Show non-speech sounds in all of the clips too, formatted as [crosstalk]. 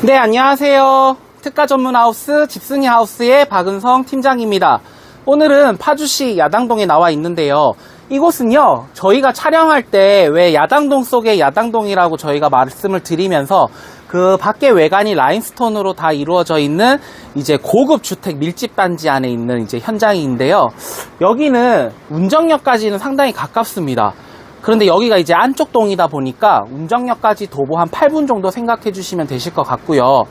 네, 안녕하세요. 특가 전문 하우스 집승희 하우스의 박은성 팀장입니다. 오늘은 파주시 야당동에 나와 있는데요. 이곳은요, 저희가 촬영할 때 왜 야당동 속의 야당동이라고 저희가 말씀을 드리면서 그 밖에 외관이 라인스톤으로 다 이루어져 있는 이제 고급 주택 밀집 단지 안에 있는 이제 현장인데요. 여기는 운정역까지는 상당히 가깝습니다. 그런데 여기가 이제 안쪽 동이다 보니까 운정역까지 도보 한 8분 정도 생각해 주시면 되실 것 같고요.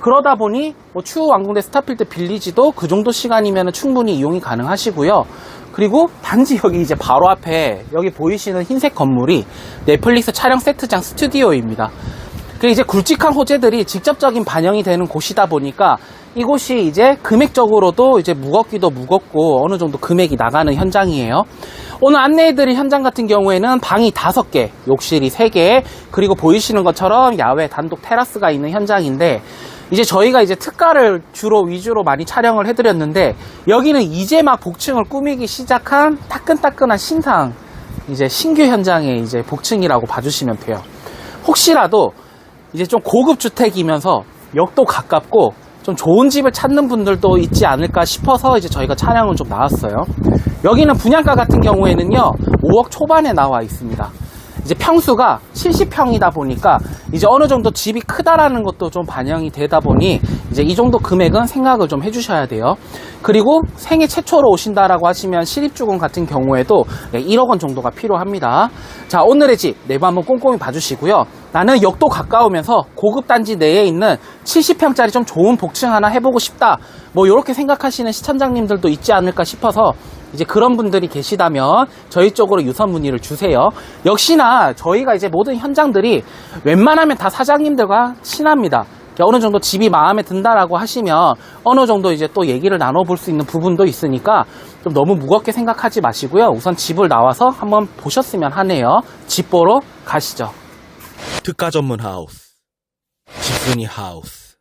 그러다 보니 뭐 추후 왕궁대 스타필드 빌리지도 그 정도 시간이면 충분히 이용이 가능하시고요. 그리고 단지 여기 이제 바로 앞에 여기 보이시는 흰색 건물이 넷플릭스 촬영 세트장 스튜디오입니다. 그 이제 굵직한 호재들이 직접적인 반영이 되는 곳이다 보니까 이곳이 이제 금액적으로도 이제 무겁기도 무겁고 어느 정도 금액이 나가는 현장이에요. 오늘 안내해드릴 현장 같은 경우에는 방이 다섯 개, 욕실이 세 개, 그리고 보이시는 것처럼 야외 단독 테라스가 있는 현장인데 이제 저희가 이제 특가를 주로 위주로 많이 촬영을 해드렸는데 여기는 이제 막 복층을 꾸미기 시작한 따끈따끈한 신상 이제 신규 현장의 이제 복층이라고 봐주시면 돼요. 혹시라도 이제 좀 고급 주택이면서 역도 가깝고 좀 좋은 집을 찾는 분들도 있지 않을까 싶어서 이제 저희가 촬영을 좀 나왔어요. 여기는 분양가 같은 경우에는요, 5억 초반에 나와 있습니다. 이제 평수가 70평이다 보니까 이제 어느 정도 집이 크다라는 것도 좀 반영이 되다 보니 이제 이 정도 금액은 생각을 좀 해주셔야 돼요. 그리고 생애 최초로 오신다라고 하시면 실입주공 같은 경우에도 1억 원 정도가 필요합니다. 자, 오늘의 집 내부 한번 꼼꼼히 봐주시고요. 나는 역도 가까우면서 고급 단지 내에 있는 70평짜리 좀 좋은 복층 하나 해보고 싶다. 뭐 이렇게 생각하시는 시청자님들도 있지 않을까 싶어서 이제 그런 분들이 계시다면 저희 쪽으로 유선 문의를 주세요. 역시나 저희가 이제 모든 현장들이 웬만하면 다 사장님들과 친합니다. 어느 정도 집이 마음에 든다라고 하시면 어느 정도 이제 또 얘기를 나눠볼 수 있는 부분도 있으니까 좀 너무 무겁게 생각하지 마시고요. 우선 집을 나와서 한번 보셨으면 하네요. 집 보러 가시죠. 특가 전문 하우스 집순이 하우스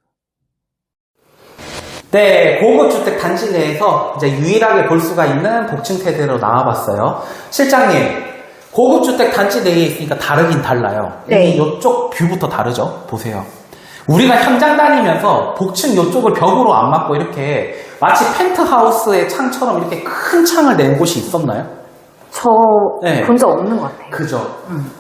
네, 고급 주택 단지 내에서 이제 유일하게 볼 수가 있는 복층 세대로 나와봤어요. 실장님, 고급 주택 단지 내에 있으니까 다르긴 달라요. 네. 이미 이쪽 뷰부터 다르죠. 보세요. 우리가 현장 다니면서 복층 이쪽을 벽으로 안 막고 이렇게 마치 펜트하우스의 창처럼 이렇게 큰 창을 낸 곳이 있었나요? 저 네. 본적 없는 것 같아요. 그죠.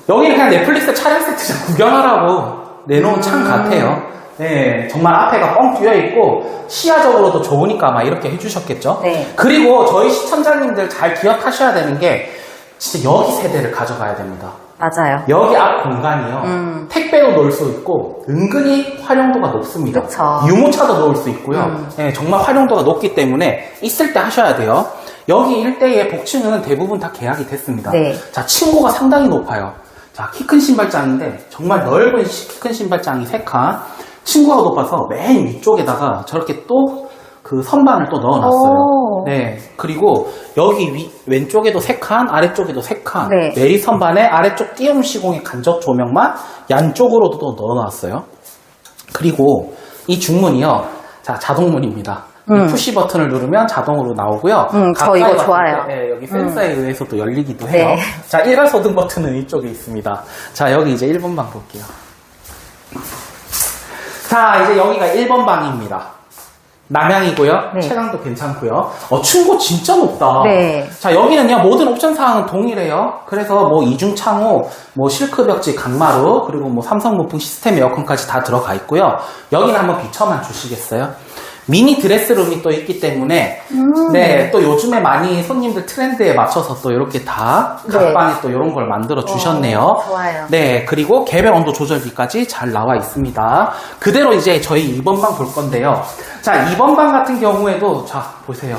여기는 그냥 넷플릭스 촬영 세트장 구경하라고 내놓은 창 같아요. 네, 정말 앞에가 뻥 뚫려 있고 시야적으로도 좋으니까 아마 이렇게 해주셨겠죠. 네. 그리고 저희 시청자님들 잘 기억하셔야 되는 게 진짜 여기 세대를 가져가야 됩니다. 맞아요. 여기 앞 공간이요. 음. 택배로 놓을 수 있고 은근히 활용도가 높습니다. 그쵸. 유모차도 놓을 수 있고요. 음. 네, 정말 활용도가 높기 때문에 있을 때 하셔야 돼요. 여기 일대의 복층은 대부분 다 계약이 됐습니다. 네. 자, 층고가 상당히 높아요. 자, 키 큰 신발장인데 정말 넓은 키 큰 신발장이 3칸. 층고가 높아서 맨 위쪽에다가 저렇게 또 그 선반을 또 넣어놨어요. 오. 네. 그리고 여기 위, 왼쪽에도 3칸, 아래쪽에도 3칸. 네. 내리 선반에 아래쪽 띄움 시공의 간접 조명만 양쪽으로도 또 넣어놨어요. 그리고 이 중문이요. 자, 자동문입니다. 이 음. 푸시 버튼을 누르면 자동으로 나오고요. 음, 저 이거 좋아요. 때, 예, 여기 센서에 의해서 또 열리기도 해요. 네. 자, 일괄 소등 버튼은 이쪽에 있습니다. 자, 여기 이제 1번 방 볼게요. 자, 이제 여기가 1번 방입니다. 남향이고요. 네. 체감도 괜찮고요. 어, 층고 진짜 높다. 네. 자, 여기는요, 모든 옵션 사항은 동일해요. 그래서 뭐 이중 창호, 뭐 실크 벽지 강마루, 그리고 뭐 삼성 무풍 시스템 에어컨까지 다 들어가 있고요. 여기는 한번 비춰만 주시겠어요? 미니 드레스룸이 또 있기 때문에, 음. 네, 또 요즘에 많이 손님들 트렌드에 맞춰서 또 이렇게 다 네. 각방에 또 이런 걸 만들어 주셨네요. 어, 좋아요. 네, 그리고 개별 온도 조절기까지 잘 나와 있습니다. 그대로 이제 저희 2번 방 볼 건데요. 자, 2번 방 같은 경우에도, 자, 보세요.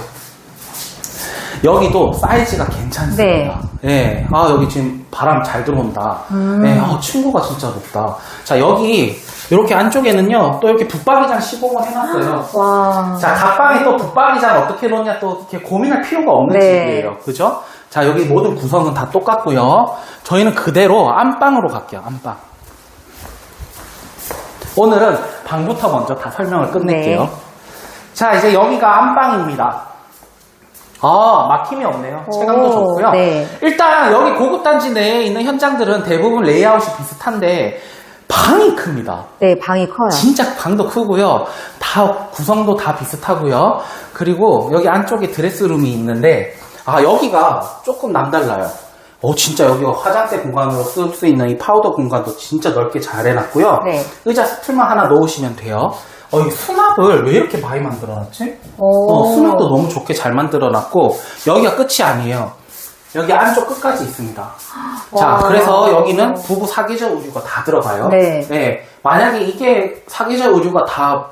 여기도 사이즈가 괜찮습니다. 네. 아, 여기 지금 바람 잘 들어온다. 음. 네, 아, 친구가 진짜 높다. 자, 여기, 이렇게 안쪽에는요, 또 이렇게 붙박이장 시공을 해놨어요. 와. 자, 각방에 또 붙박이장 어떻게 놓냐 또 이렇게 고민할 필요가 없는 네. 집이에요. 그죠? 자, 여기 모든 구성은 다 똑같고요. 저희는 그대로 안방으로 갈게요, 안방. 오늘은 방부터 먼저 다 설명을 끝낼게요. 네. 자, 이제 여기가 안방입니다. 아, 막힘이 없네요. 체감도 오, 좋고요. 네. 일단 여기 고급 단지 내에 있는 현장들은 대부분 레이아웃이 비슷한데 방이 큽니다. 네, 방이 커요. 진짜 방도 크고요. 다 구성도 다 비슷하고요. 그리고 여기 안쪽에 드레스룸이 있는데 아 여기가 조금 남달라요. 어 진짜 여기가 화장대 공간으로 쓸 수 있는 이 파우더 공간도 진짜 넓게 잘 해놨고요. 네. 의자 스툴만 하나 넣으시면 돼요. 어, 이 수납을 왜 이렇게 많이 만들어놨지? 오. 어, 수납도 너무 좋게 잘 만들어놨고 여기가 끝이 아니에요. 여기 안쪽 끝까지 있습니다. 자, 와. 그래서 여기는 부부 사계절 의류가 다 들어가요. 네. 만약에 이게 사계절 의류가 다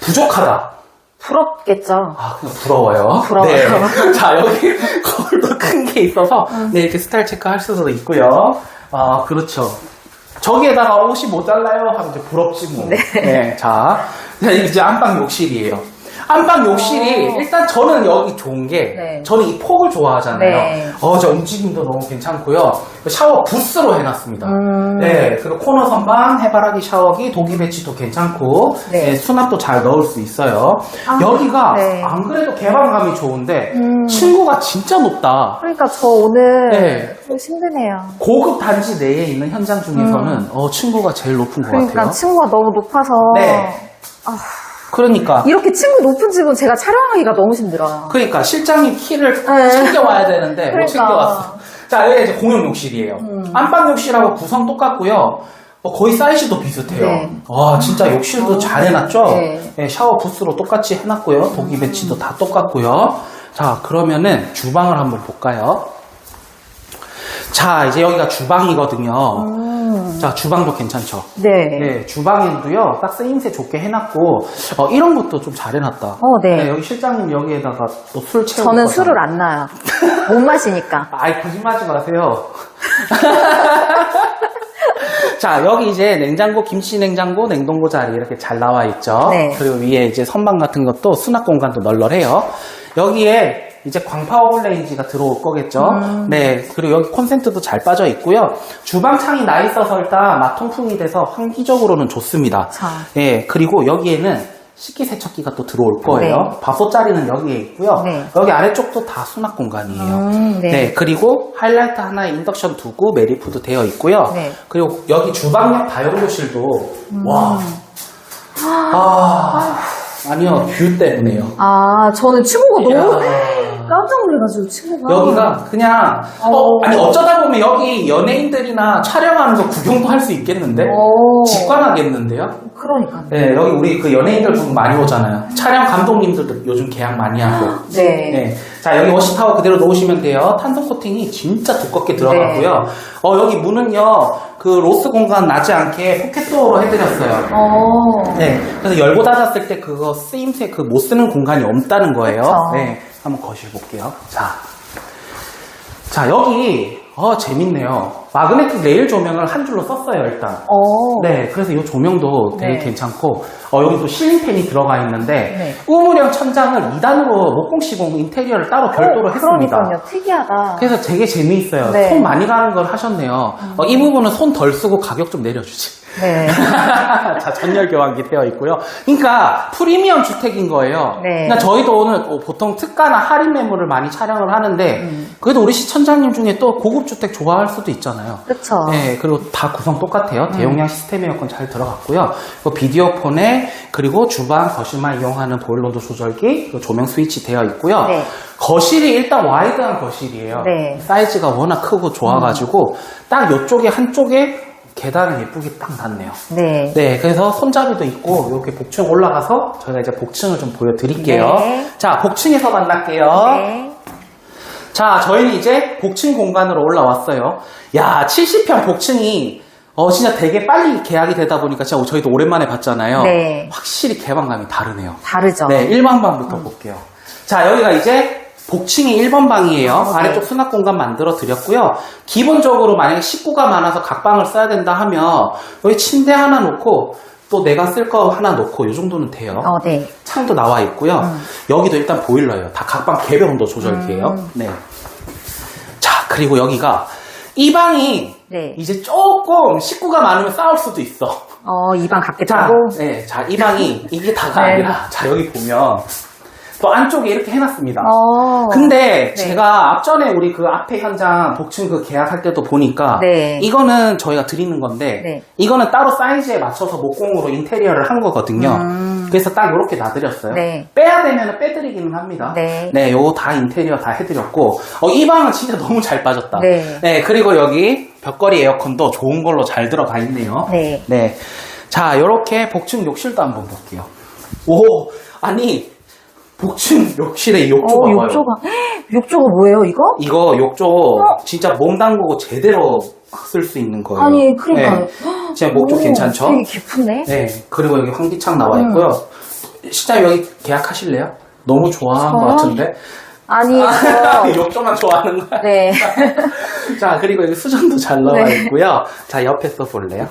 부족하다. 부럽겠죠. 아, 그냥 부러워요. 부러워요. 네. [laughs] 자, 여기 거울도 큰 게 있어서, 네, 이렇게 스타일 체크할 수도 있고요. 아, 그렇죠. 저기에다가 옷이 모자라요? 하면 이제 부럽지 뭐. 네. 자, 자, 이제 안방 욕실이에요. 안방 욕실이, 오. 일단 저는 여기 좋은 게, 네. 저는 이 폭을 좋아하잖아요. 네. 어, 저 움직임도 너무 괜찮고요. 샤워 부스로 해놨습니다. 음. 네, 그리고 코너 선반, 해바라기 샤워기, 독이 배치도 괜찮고, 네. 네, 수납도 잘 넣을 수 있어요. 아, 여기가 네. 안 그래도 개방감이 좋은데 음. 층고가 진짜 높다. 그러니까 저 오늘 네. 좀 힘드네요. 고급 단지 내에 있는 현장 중에서는 어, 층고가 제일 높은 것 음. 그러니까 같아요. 층고가 너무 높아서 네. 그러니까 이렇게 층고 높은 집은 제가 촬영하기가 너무 힘들어요. 그러니까 실장님 키를 네. 챙겨와야 되는데 못 그러니까. 음. 챙겨왔어. 자, 여기 이제 공용 욕실이에요. 안방 욕실하고 구성 똑같고요. 어, 거의 사이즈도 비슷해요. 네. 와, 진짜 욕실도 잘 해놨죠? 네. 네, 샤워 부스로 똑같이 해놨고요. 독이 배치도 다 똑같고요. 자, 그러면은 주방을 한번 볼까요? 자, 이제 여기가 주방이거든요. 음. 자, 주방도 괜찮죠? 네. 네, 주방에도요, 딱 쓰임새 좋게 해놨고, 어, 이런 것도 좀 잘 해놨다. 어, 네. 여기 실장님 여기에다가 또 술 채우고. 저는 술을 안 놔요. [laughs] 못 마시니까. 아이, 거짓말하지 마세요. [laughs] 자, 여기 이제 냉장고, 김치 냉장고, 냉동고 자리 이렇게 잘 나와 있죠. 네. 그리고 위에 이제 선반 같은 것도 수납 공간도 널널해요. 여기에 이제 광파 오블레인지가 들어올 거겠죠. 음. 네. 그리고 여기 콘센트도 잘 빠져 있고요. 주방 창이 나 있어서 일단 마통풍이 돼서 환기적으로는 좋습니다. 자. 예. 그리고 여기에는 식기세척기가 또 들어올 거예요. 네. 밥솥 자리는 여기에 있고요. 네. 여기 아래쪽도 다 수납 공간이에요. 음, 네. 네, 그리고 하이라이트 하나에 인덕션 두고 메리푸드 되어 있고요. 네. 음. 그리고 여기 주방역 다용도실도 와, 아, 아니요 뷰 때문에요. 아, 저는 층고가 너무. 깜짝 놀라가지고 층고가. 여기가 그냥 어, 어. 아니 어쩌다 보면 여기 연예인들이나 촬영하는 거 구경도 할 수 있겠는데 오. 직관하겠는데요? 그러니까. 네, 여기 우리 그 연예인들 분 많이 오잖아요. 촬영 감독님들도 요즘 계약 많이 하고. [gasps] 네. 네. 자, 여기 워시타워 그대로 놓으시면 돼요. 탄성 코팅이 진짜 두껍게 들어갔고요. 어, 여기 문은요, 그 로스 공간 나지 않게 포켓도어로 해드렸어요. 어. 네. 그래서 열고 닫았을 때 그거 쓰임새 그 못 쓰는 공간이 없다는 거예요. 그쵸. 네. 한번 거실 볼게요. 자. 자, 여기, 어, 재밌네요. 마그네틱 레일 조명을 한 줄로 썼어요, 일단. 어. 네, 그래서 이 조명도 되게 네. 괜찮고, 어, 여기 또 실링팬이 들어가 있는데, 네. 우물형 천장을 2단으로 목공 시공 인테리어를 따로 별도로 했습니다. 어, 그러니까요. 특이하다. 그래서 되게 재미있어요. 네. 음. 손 많이 가는 걸 하셨네요. 어, 이 부분은 손 덜 쓰고 가격 좀 내려주지. 네. [laughs] 자, 전열 교환기 되어 있고요. 그러니까 프리미엄 주택인 거예요. 네. 그러니까 저희도 오늘 어, 보통 특가나 할인 매물을 많이 촬영을 하는데, 음. 그래도 우리 시청자님 중에 또 고급 주택 좋아할 수도 있잖아요. 그쵸. 네, 그리고 다 구성 똑같아요. 음. 대용량 시스템 에어컨 잘 들어갔고요. 그리고 비디오 폰에 그리고 주방, 거실만 이용하는 보일러도 조절기, 그리고 조명 스위치 되어 있고요. 네. 거실이 일단 와이드한 거실이에요. 네. 사이즈가 워낙 크고 좋아가지고 딱 이쪽에 한쪽에 계단을 예쁘게 딱 놨네요. 네. 네, 그래서 손잡이도 있고 이렇게 복층 올라가서 저희가 이제 복층을 좀 보여드릴게요. 네. 자, 복층에서 만날게요. 네. 자, 저희는 이제 복층 공간으로 올라왔어요. 야, 70평 복층이 어 진짜 되게 빨리 계약이 되다 보니까 진짜 저희도 오랜만에 봤잖아요. 네. 확실히 개방감이 다르네요. 다르죠. 네, 1번 방부터 볼게요. 자, 여기가 이제 복층의 1번 방이에요. 네. 아래쪽 수납 공간 만들어 드렸고요. 기본적으로 만약에 식구가 많아서 각방을 써야 된다 하면 여기 침대 하나 놓고 또 내가 쓸 거 하나 놓고 이 정도는 돼요. 어, 네. 창도 나와 있고요. 음. 여기도 일단 보일러예요. 다 각방 개별 온도 조절기예요. 음. 네. 자, 그리고 여기가 이 방이 네. 이제 조금 식구가 많으면 싸울 수도 있어. 어, 이방 자, 갖겠다고? 네, 자, 이 방이 이게 다가 네. 아니라 자 여기 보면 또 안쪽에 이렇게 해놨습니다. 어. 근데 네. 제가 앞전에 우리 그 앞에 현장 복층 그 계약할 때도 보니까 네. 이거는 저희가 드리는 건데 네. 이거는 따로 사이즈에 맞춰서 목공으로 인테리어를 한 거거든요. 음. 그래서 딱 이렇게 놔드렸어요. 네. 빼야 되면 빼드리기는 합니다. 네. 요거 다 인테리어 다 해드렸고 어, 이 방은 진짜 너무 잘 빠졌다. 네. 그리고 여기 벽걸이 에어컨도 좋은 걸로 잘 들어가 있네요. 네. 네. 자, 요렇게 복층 욕실도 한번 볼게요. 오, 아니, 복층 욕실에 욕조 어, 봐봐요. 욕조가. 욕조가 뭐예요, 이거? 이거 욕조 진짜 몸 담그고 제대로 쓸 수 있는 거예요. 아니, 그러니까요. 네. 진짜 목조 오, 괜찮죠? 되게 깊은데? 네. 그리고 여기 환기창 나와 음. 있고요. 시장 여기 계약하실래요? 너무 좋아하는 것? 같은데. 아니, 저. [laughs] 욕조만 좋아하는 거야. 네. [laughs] 자, 그리고 여기 수전도 잘 나와 네. 있고요. 자, 옆에 써 볼래요?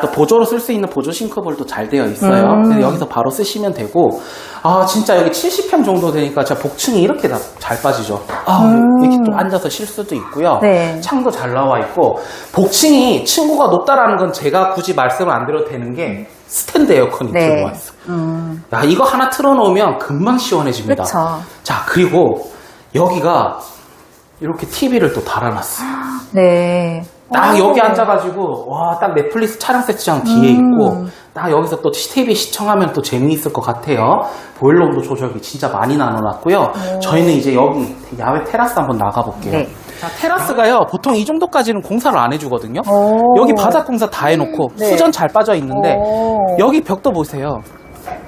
또 보조로 쓸 수 있는 보조 싱크볼도 잘 되어 있어요. 음. 그래서 여기서 바로 쓰시면 되고, 아, 진짜 여기 70평 정도 되니까 진짜 복층이 이렇게 다 잘 빠지죠. 아, 이렇게 또 앉아서 쉴 수도 있고요. 음. 네. 창도 잘 나와 있고, 복층이 층고가 높다라는 건 제가 굳이 말씀을 안 드려도 되는 게 스탠드 에어컨이 네. 들어와 있어. 음. 야, 이거 하나 틀어놓으면 금방 시원해집니다. 그쵸. 자, 그리고 여기가 이렇게 TV를 또 달아놨어요. 네. 딱 오. 여기 앉아가지고, 와, 딱 넷플릭스 촬영 세트장 뒤에 음. 있고, 딱 여기서 또 TV 시청하면 또 재미있을 것 같아요. 보일러 온도 조절기 진짜 많이 나눠놨고요. 저희는 이제 여기 야외 테라스 한번 나가볼게요. 네. 자, 테라스가요, 보통 이 정도까지는 공사를 안 해주거든요. 오. 여기 바닥 공사 다 해놓고, 네. 수전 잘 빠져 있는데, 오. 여기 벽도 보세요.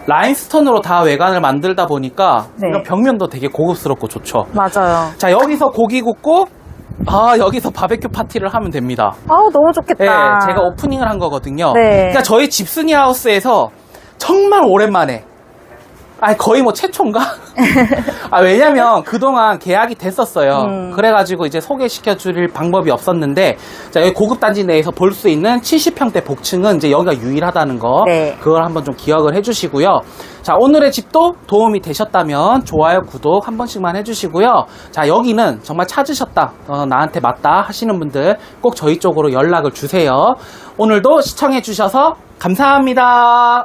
라인스톤으로 다 외관을 만들다 보니까 네. 이런 벽면도 되게 고급스럽고 좋죠. 맞아요. 자 여기서 고기 굽고 아 여기서 바베큐 파티를 하면 됩니다. 아우, 너무 좋겠다. 네, 제가 오프닝을 한 거거든요. 네. 그러니까 저희 집순이 하우스에서 정말 오랜만에 아니 거의 뭐 최초인가? [laughs] 아 왜냐면 그동안 계약이 됐었어요. 음. 그래가지고 이제 소개시켜 드릴 방법이 없었는데 자 여기 고급 단지 내에서 볼 수 있는 70평대 복층은 이제 여기가 유일하다는 거 네. 그걸 한번 좀 기억을 해주시고요. 자 오늘의 집도 도움이 되셨다면 좋아요 구독 한 번씩만 해주시고요. 자 여기는 정말 찾으셨다 어, 나한테 맞다 하시는 분들 꼭 저희 쪽으로 연락을 주세요. 오늘도 시청해 주셔서 감사합니다.